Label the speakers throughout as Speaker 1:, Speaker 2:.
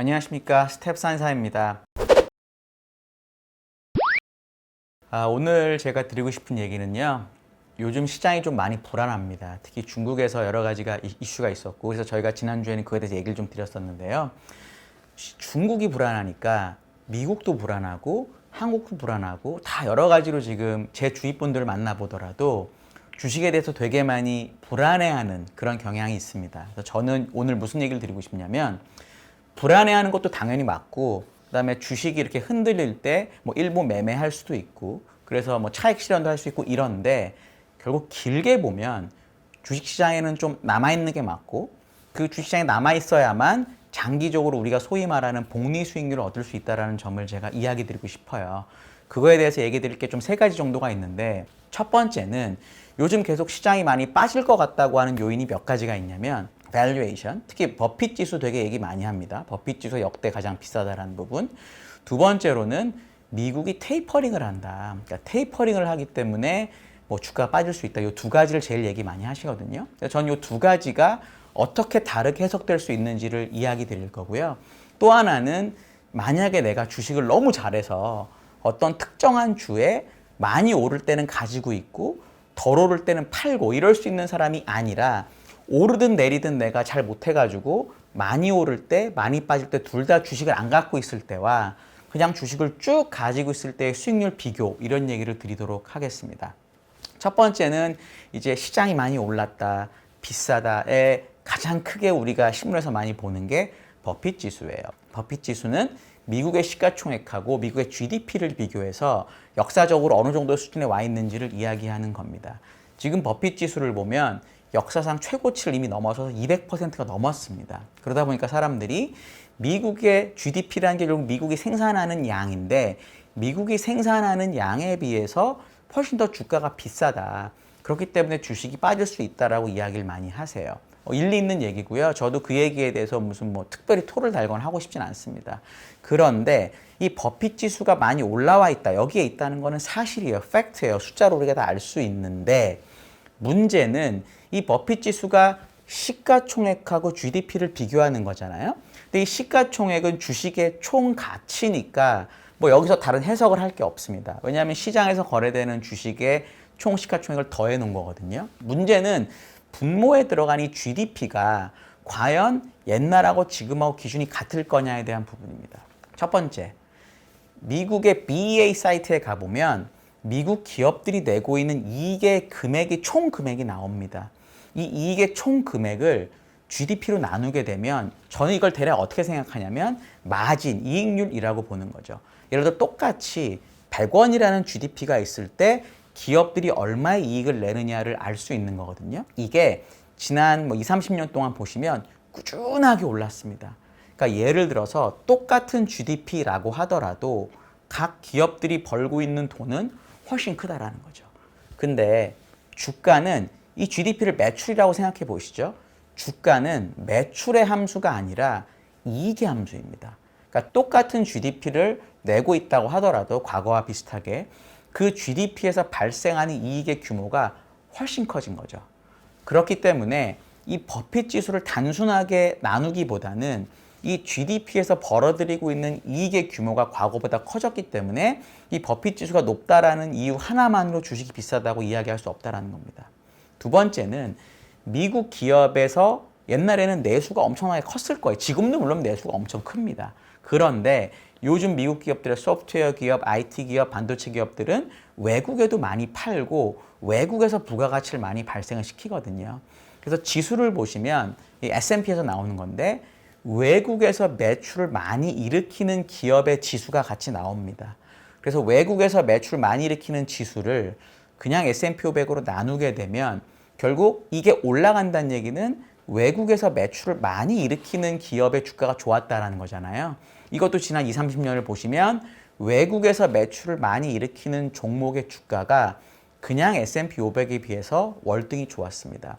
Speaker 1: 안녕하십니까 스텝 산사입니다. 아, 오늘 제가 드리고 싶은 얘기는요. 요즘 시장이 좀 많이 불안합니다. 특히 중국에서 여러 가지가 이- 이슈가 있었고 그래서 저희가 지난주에는 그거에 대해서 얘기를 좀 드렸었는데요. 시- 중국이 불안하니까 미국도 불안하고 한국도 불안하고 다 여러 가지로 지금 제 주위 분들을 만나보더라도 주식에 대해서 되게 많이 불안해하는 그런 경향이 있습니다. 그래서 저는 오늘 무슨 얘기를 드리고 싶냐면 불안해하는 것도 당연히 맞고 그다음에 주식이 이렇게 흔들릴 때 뭐 일부 매매할 수도 있고 그래서 뭐 차익 실현도 할 수 있고 이런데 결국 길게 보면 주식 시장에는 좀 남아 있는 게 맞고 그 주식 시장에 남아 있어야만 장기적으로 우리가 소위 말하는 복리 수익률을 얻을 수 있다라는 점을 제가 이야기 드리고 싶어요. 그거에 대해서 얘기 드릴 게 좀 세 가지 정도가 있는데 첫 번째는 요즘 계속 시장이 많이 빠질 것 같다고 하는 요인이 몇 가지가 있냐면 valuation 특히 버핏 지수 되게 얘기 많이 합니다. 버핏 지수 역대 가장 비싸다라는 부분. 두 번째로는 미국이 테이퍼링을 한다. 그러니까 테이퍼링을 하기 때문에 뭐 주가가 빠질 수 있다. 이 두 가지를 제일 얘기 많이 하시거든요. 저는 이 두 가지가 어떻게 다르게 해석될 수 있는지를 이야기 드릴 거고요. 또 하나는 만약에 내가 주식을 너무 잘해서 어떤 특정한 주에 많이 오를 때는 가지고 있고 덜 오를 때는 팔고 이럴 수 있는 사람이 아니라 오르든 내리든 내가 잘 못해가지고 많이 오를 때 많이 빠질 때 둘 다 주식을 안 갖고 있을 때와 그냥 주식을 쭉 가지고 있을 때의 수익률 비교 이런 얘기를 드리도록 하겠습니다. 첫 번째는 이제 시장이 많이 올랐다, 비싸다에 가장 크게 우리가 신문에서 많이 보는 게 버핏 지수예요. 버핏 지수는 미국의 시가총액하고 미국의 GDP를 비교해서 역사적으로 어느 정도 수준에 와 있는지를 이야기하는 겁니다. 지금 버핏 지수를 보면 역사상 최고치를 이미 넘어서서 200%가 넘었습니다. 그러다 보니까 사람들이 미국의 GDP라는 게 결국 미국이 생산하는 양인데 미국이 생산하는 양에 비해서 훨씬 더 주가가 비싸다. 그렇기 때문에 주식이 빠질 수 있다라고 이야기를 많이 하세요. 어, 일리 있는 얘기고요. 저도 그 얘기에 대해서 무슨 뭐 특별히 토를 달거나 하고 싶진 않습니다. 그런데 이 버핏 지수가 많이 올라와 있다. 여기에 있다는 거는 사실이에요. 팩트예요. 숫자로 우리가 다 알 수 있는데 문제는 이 버핏 지수가 시가총액하고 GDP를 비교하는 거잖아요. 근데 이 시가총액은 주식의 총 가치니까 뭐 여기서 다른 해석을 할 게 없습니다. 왜냐하면 시장에서 거래되는 주식의 총 시가총액을 더해 놓은 거거든요. 문제는 분모에 들어간 이 GDP가 과연 옛날하고 지금하고 기준이 같을 거냐에 대한 부분입니다. 첫 번째, 미국의 BEA 사이트에 가보면 미국 기업들이 내고 있는 이익의 금액이 총 금액이 나옵니다. 이 이익의 총 금액을 GDP로 나누게 되면 저는 이걸 대략 어떻게 생각하냐면 마진, 이익률이라고 보는 거죠. 예를 들어 똑같이 100원이라는 GDP가 있을 때 기업들이 얼마의 이익을 내느냐를 알 수 있는 거거든요. 이게 지난 뭐 2, 30년 동안 보시면 꾸준하게 올랐습니다. 그러니까 예를 들어서 똑같은 GDP라고 하더라도 각 기업들이 벌고 있는 돈은 훨씬 크다라는 거죠. 근데 주가는 이 GDP를 매출이라고 생각해 보시죠. 주가는 매출의 함수가 아니라 이익의 함수입니다. 그러니까 똑같은 GDP를 내고 있다고 하더라도 과거와 비슷하게 그 GDP에서 발생하는 이익의 규모가 훨씬 커진 거죠. 그렇기 때문에 이 버핏 지수를 단순하게 나누기보다는 이 GDP에서 벌어들이고 있는 이익의 규모가 과거보다 커졌기 때문에 이 버핏 지수가 높다라는 이유 하나만으로 주식이 비싸다고 이야기할 수 없다라는 겁니다. 두 번째는 미국 기업에서 옛날에는 내수가 엄청나게 컸을 거예요. 지금도 물론 내수가 엄청 큽니다. 그런데 요즘 미국 기업들의 소프트웨어 기업, IT 기업, 반도체 기업들은 외국에도 많이 팔고 외국에서 부가가치를 많이 발생을 시키거든요. 그래서 지수를 보시면 이 S&P에서 나오는 건데 외국에서 매출을 많이 일으키는 기업의 지수가 같이 나옵니다. 그래서 외국에서 매출 많이 일으키는 지수를 그냥 S&P 500으로 나누게 되면 결국 이게 올라간다는 얘기는 외국에서 매출을 많이 일으키는 기업의 주가가 좋았다라는 거잖아요. 이것도 지난 2, 30년을 보시면 외국에서 매출을 많이 일으키는 종목의 주가가 그냥 S&P 500에 비해서 월등히 좋았습니다.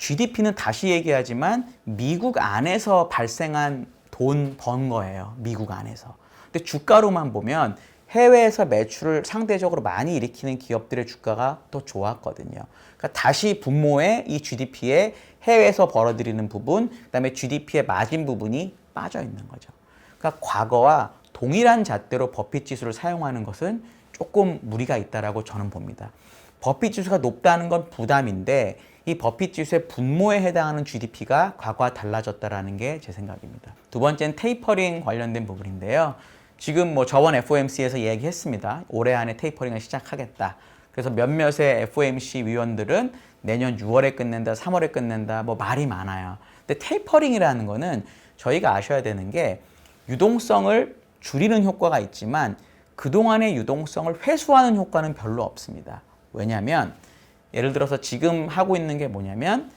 Speaker 1: GDP는 다시 얘기하지만 미국 안에서 발생한 돈 번 거예요. 미국 안에서. 근데 주가로만 보면 해외에서 매출을 상대적으로 많이 일으키는 기업들의 주가가 더 좋았거든요. 그러니까 다시 분모의 이 GDP에 해외에서 벌어들이는 부분, 그다음에 GDP의 마진 부분이 빠져 있는 거죠. 그러니까 과거와 동일한 잣대로 버핏 지수를 사용하는 것은 조금 무리가 있다라고 저는 봅니다. 버핏 지수가 높다는 건 부담인데 이 버핏 지수의 분모에 해당하는 GDP가 과거와 달라졌다라는 게 제 생각입니다. 두 번째는 테이퍼링 관련된 부분인데요. 지금 뭐 저번 FOMC에서 얘기했습니다. 올해 안에 테이퍼링을 시작하겠다. 그래서 몇몇의 FOMC 위원들은 내년 6월에 끝낸다, 3월에 끝낸다, 뭐 말이 많아요. 근데 테이퍼링이라는 거는 저희가 아셔야 되는 게 유동성을 줄이는 효과가 있지만 그동안의 유동성을 회수하는 효과는 별로 없습니다. 왜냐하면 예를 들어서 지금 하고 있는 게 뭐냐면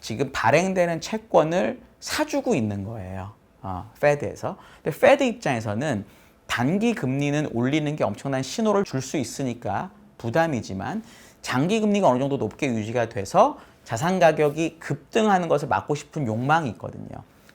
Speaker 1: 지금 발행되는 채권을 사주고 있는 거예요. 어, 페드에서. 근데 페드 입장에서는 단기 금리는 올리는 게 엄청난 신호를 줄 수 있으니까 부담이지만 장기 금리가 어느 정도 높게 유지가 돼서 자산 가격이 급등하는 것을 막고 싶은 욕망이 있거든요.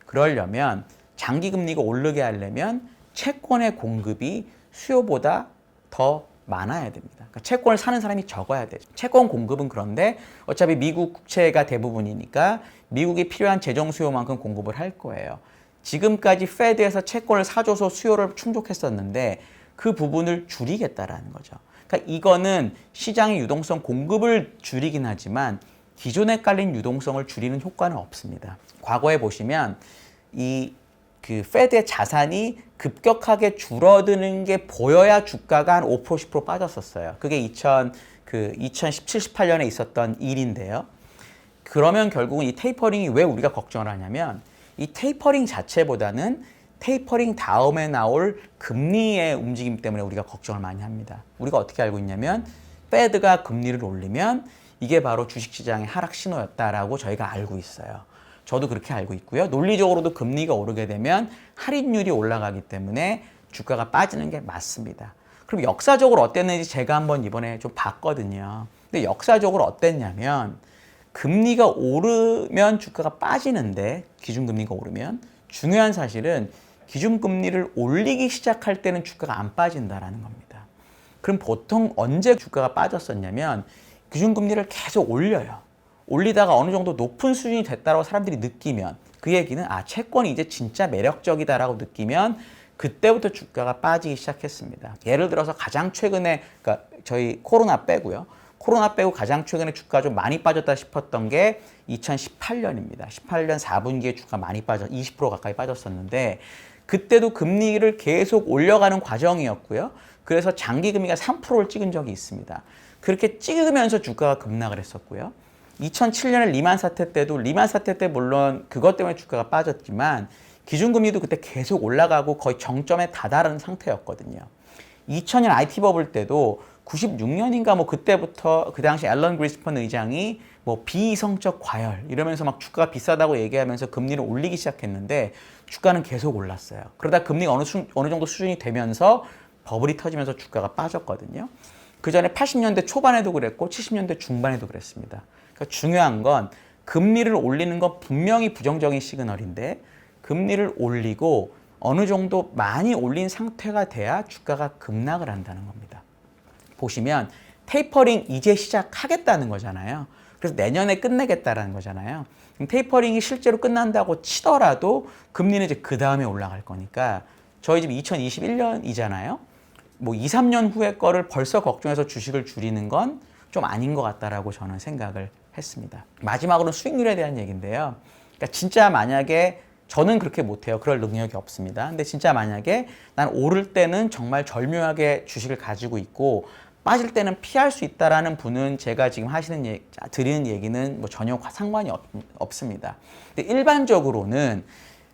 Speaker 1: 그러려면 장기 금리가 오르게 하려면 채권의 공급이 수요보다 더 많아야 됩니다. 그러니까 채권을 사는 사람이 적어야 되죠. 채권 공급은 그런데 어차피 미국 국채가 대부분이니까 미국이 필요한 재정 수요만큼 공급을 할 거예요. 지금까지 페드에서 채권을 사줘서 수요를 충족했었는데 그 부분을 줄이겠다라는 거죠. 그러니까 이거는 시장의 유동성 공급을 줄이긴 하지만 기존에 깔린 유동성을 줄이는 효과는 없습니다. 과거에 보시면 이 그 페드의 자산이 급격하게 줄어드는 게 보여야 주가가 한 5% 10% 빠졌었어요. 그게 2000, 그 2017, 18년에 있었던 일인데요. 그러면 결국은 이 테이퍼링이 왜 우리가 걱정을 하냐면 이 테이퍼링 자체보다는 테이퍼링 다음에 나올 금리의 움직임 때문에 우리가 걱정을 많이 합니다. 우리가 어떻게 알고 있냐면 페드가 금리를 올리면 이게 바로 주식시장의 하락 신호였다라고 저희가 알고 있어요. 저도 그렇게 알고 있고요. 논리적으로도 금리가 오르게 되면 할인율이 올라가기 때문에 주가가 빠지는 게 맞습니다. 그럼 역사적으로 어땠는지 제가 한번 이번에 좀 봤거든요. 근데 역사적으로 어땠냐면 금리가 오르면 주가가 빠지는데 기준금리가 오르면 중요한 사실은 기준금리를 올리기 시작할 때는 주가가 안 빠진다라는 겁니다. 그럼 보통 언제 주가가 빠졌었냐면 기준금리를 계속 올려요. 올리다가 어느 정도 높은 수준이 됐다고 사람들이 느끼면 그 얘기는 아 채권이 이제 진짜 매력적이다라고 느끼면 그때부터 주가가 빠지기 시작했습니다. 예를 들어서 가장 최근에 그러니까 저희 코로나 빼고요. 코로나 빼고 가장 최근에 주가 좀 많이 빠졌다 싶었던 게 2018년입니다. 18년 4분기에 주가 많이 빠져 20% 가까이 빠졌었는데 그때도 금리를 계속 올려가는 과정이었고요. 그래서 장기 금리가 3%를 찍은 적이 있습니다. 그렇게 찍으면서 주가가 급락을 했었고요. 2007년에 리만 사태 때도 리만 사태 때 물론 그것 때문에 주가가 빠졌지만 기준금리도 그때 계속 올라가고 거의 정점에 다다른 상태였거든요. 2000년 IT 버블 때도 96년인가 뭐 그때부터 그 당시 앨런 그리스펀 의장이 뭐 비이성적 과열 이러면서 막 주가가 비싸다고 얘기하면서 금리를 올리기 시작했는데 주가는 계속 올랐어요. 그러다 금리가 어느, 수, 어느 정도 수준이 되면서 버블이 터지면서 주가가 빠졌거든요. 그 전에 80년대 초반에도 그랬고 70년대 중반에도 그랬습니다. 그러니까 중요한 건 금리를 올리는 건 분명히 부정적인 시그널인데 금리를 올리고 어느 정도 많이 올린 상태가 돼야 주가가 급락을 한다는 겁니다. 보시면 테이퍼링 이제 시작하겠다는 거잖아요. 그래서 내년에 끝내겠다라는 거잖아요. 테이퍼링이 실제로 끝난다고 치더라도 금리는 이제 그 다음에 올라갈 거니까 저희 집 2021년이잖아요. 뭐 2, 3년 후의 거를 벌써 걱정해서 주식을 줄이는 건 좀 아닌 것 같다라고 저는 생각을 했습니다. 마지막으로 수익률에 대한 얘기인데요. 그러니까 진짜 만약에 저는 그렇게 못해요. 그럴 능력이 없습니다. 근데 진짜 만약에 난 오를 때는 정말 절묘하게 주식을 가지고 있고 빠질 때는 피할 수 있다라는 분은 제가 지금 하시는 얘기, 드리는 얘기는 뭐 전혀 상관이 없, 없습니다. 근데 일반적으로는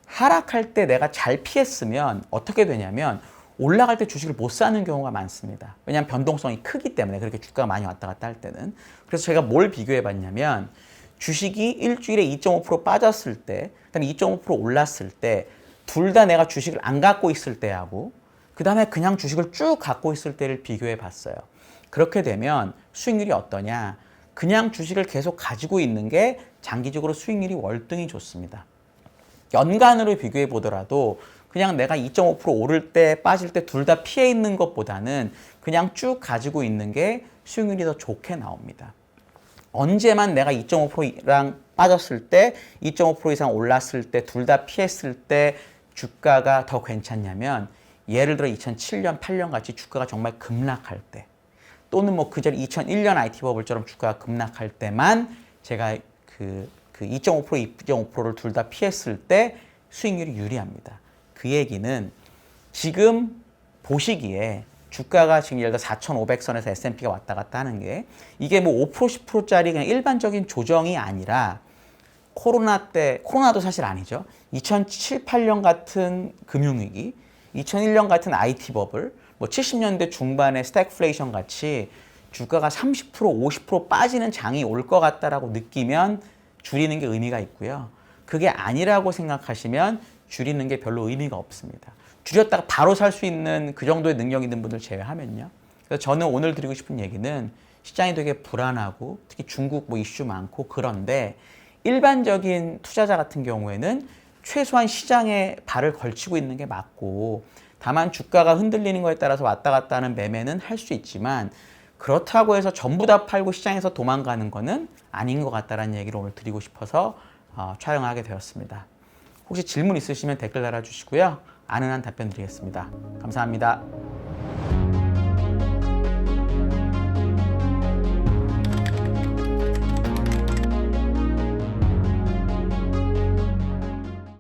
Speaker 1: 하락할 때 내가 잘 피했으면 어떻게 되냐면 올라갈 때 주식을 못 사는 경우가 많습니다. 왜냐하면 변동성이 크기 때문에 그렇게 주가가 많이 왔다 갔다 할 때는. 그래서 제가 뭘 비교해 봤냐면 주식이 일주일에 2.5% 빠졌을 때, 그다음에 2.5% 올랐을 때, 둘 다 내가 주식을 안 갖고 있을 때하고, 그 다음에 그냥 주식을 쭉 갖고 있을 때를 비교해 봤어요. 그렇게 되면 수익률이 어떠냐? 그냥 주식을 계속 가지고 있는 게 장기적으로 수익률이 월등히 좋습니다. 연간으로 비교해 보더라도 그냥 내가 2.5% 오를 때 빠질 때 둘 다 피해 있는 것보다는 그냥 쭉 가지고 있는 게 수익률이 더 좋게 나옵니다. 언제만 내가 2.5%랑 빠졌을 때, 2.5% 이상 올랐을 때, 둘 다 피했을 때 주가가 더 괜찮냐면 예를 들어 2007년, 8년 같이 주가가 정말 급락할 때 또는 뭐 그전 2001년 IT 버블처럼 주가가 급락할 때만 제가 그, 그 2.5% 2.5%를 둘 다 피했을 때 수익률이 유리합니다. 그 얘기는 지금 보시기에 주가가 지금 예를 들어 4,500선에서 S&P가 왔다 갔다 하는 게 이게 뭐 5% 10%짜리 그냥 일반적인 조정이 아니라 코로나 때 코로나도 사실 아니죠. 2007, 8년 같은 금융위기, 2001년 같은 IT 버블, 뭐 70년대 중반의 스태그플레이션 같이 주가가 30% 50% 빠지는 장이 올 것 같다라고 느끼면 줄이는 게 의미가 있고요. 그게 아니라고 생각하시면 줄이는 게 별로 의미가 없습니다. 줄였다가 바로 살 수 있는 그 정도의 능력 있는 분들 제외하면요. 그래서 저는 오늘 드리고 싶은 얘기는 시장이 되게 불안하고 특히 중국 뭐 이슈 많고 그런데 일반적인 투자자 같은 경우에는 최소한 시장에 발을 걸치고 있는 게 맞고 다만 주가가 흔들리는 거에 따라서 왔다 갔다 하는 매매는 할 수 있지만 그렇다고 해서 전부 다 팔고 시장에서 도망가는 거는 아닌 것 같다라는 얘기를 오늘 드리고 싶어서 어, 촬영하게 되었습니다. 혹시 질문 있으시면 댓글 달아주시고요. 아는 한 답변 드리겠습니다. 감사합니다.